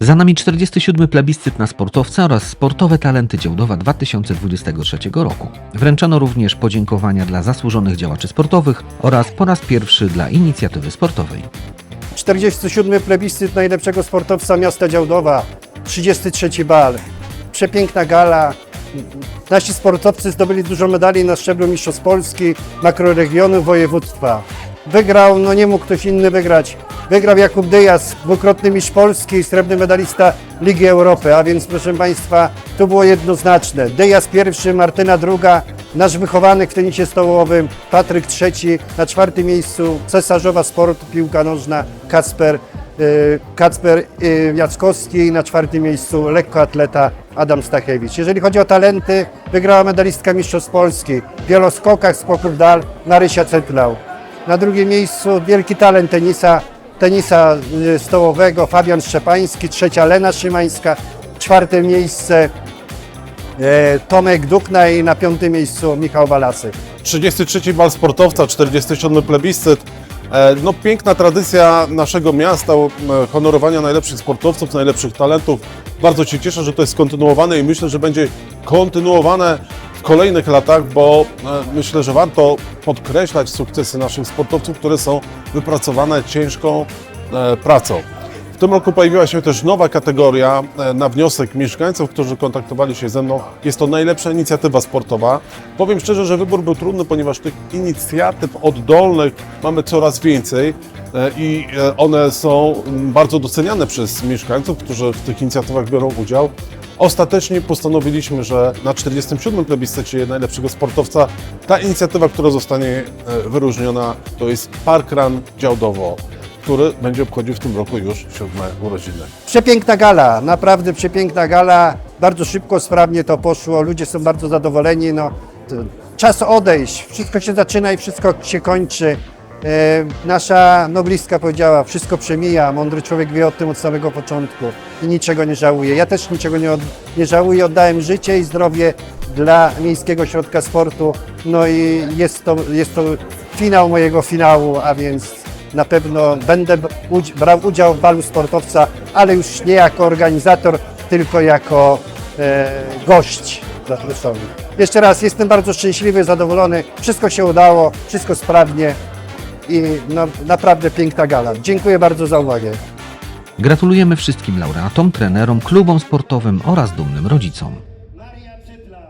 Za nami 47. plebiscyt na sportowca oraz sportowe talenty Działdowa 2023 roku. Wręczano również podziękowania dla zasłużonych działaczy sportowych oraz po raz pierwszy dla inicjatywy sportowej. 47. plebiscyt najlepszego sportowca miasta Działdowa, 33 bal. Przepiękna gala. Nasi sportowcy zdobyli dużo medali na szczeblu Mistrzostw Polski, makroregionu, województwa. Wygrał, no nie mógł ktoś inny wygrać. Wygrał Jakub Dyjas, dwukrotny mistrz Polski, srebrny medalista Ligi Europy, a więc proszę Państwa, to było jednoznaczne. Dyjas pierwszy, Martyna druga, nasz wychowanek w tenisie stołowym, Patryk trzeci, na czwartym miejscu cesarzowa sportu, piłka nożna, Kacper, y, Kacper y, Jackowski, na czwartym miejscu lekkoatleta Adam Stachiewicz. Jeżeli chodzi o talenty, wygrała medalistka Mistrzostw Polski, w wieloskokach skoków dal Marysia Cetlał. Na drugim miejscu wielki talent tenisa, tenisa y, stołowego Fabian Szczepański, trzecia Lena Szymańska, czwarte miejsce e, Tomek Dukna i na piątym miejscu Michał Walasy. 33 bal sportowca, 47 plebiscyt. E, No, piękna tradycja naszego miasta, honorowania najlepszych sportowców, najlepszych talentów. Bardzo się cieszę, że to jest kontynuowane i myślę, że będzie kontynuowane w kolejnych latach, bo e, myślę, że warto podkreślać sukcesy naszych sportowców, które są wypracowane ciężką e, pracą. W tym roku pojawiła się też nowa kategoria e, na wniosek mieszkańców, którzy kontaktowali się ze mną. Jest to najlepsza inicjatywa sportowa. Powiem szczerze, że wybór był trudny, ponieważ tych inicjatyw oddolnych mamy coraz więcej i e, one są bardzo doceniane przez mieszkańców, którzy w tych inicjatywach biorą udział. Ostatecznie postanowiliśmy, że na 47. plebiscycie najlepszego sportowca ta inicjatywa, która zostanie e, wyróżniona, to jest Parkrun Działdowo który będzie obchodził w tym roku już siódme urodziny. Przepiękna gala, naprawdę przepiękna gala. Bardzo szybko, sprawnie to poszło. Ludzie są bardzo zadowoleni. No, czas odejść. Wszystko się zaczyna i wszystko się kończy. E, nasza noblistka powiedziała, wszystko przemija. Mądry człowiek wie o tym od samego początku i niczego nie żałuje. Ja też niczego nie, od, nie żałuję. Oddałem życie i zdrowie dla Miejskiego Ośrodka Sportu. No i jest to, jest to finał mojego finału, a więc na pewno będę brał udział w balu sportowca, ale już nie jako organizator, tylko jako e, gość zaproszony. Jeszcze raz jestem bardzo szczęśliwy, zadowolony. Wszystko się udało, wszystko sprawnie i naprawdę piękna gala. Dziękuję bardzo za uwagę. Gratulujemy wszystkim laureatom, trenerom, klubom sportowym oraz dumnym rodzicom. Maria Jeszcze raz.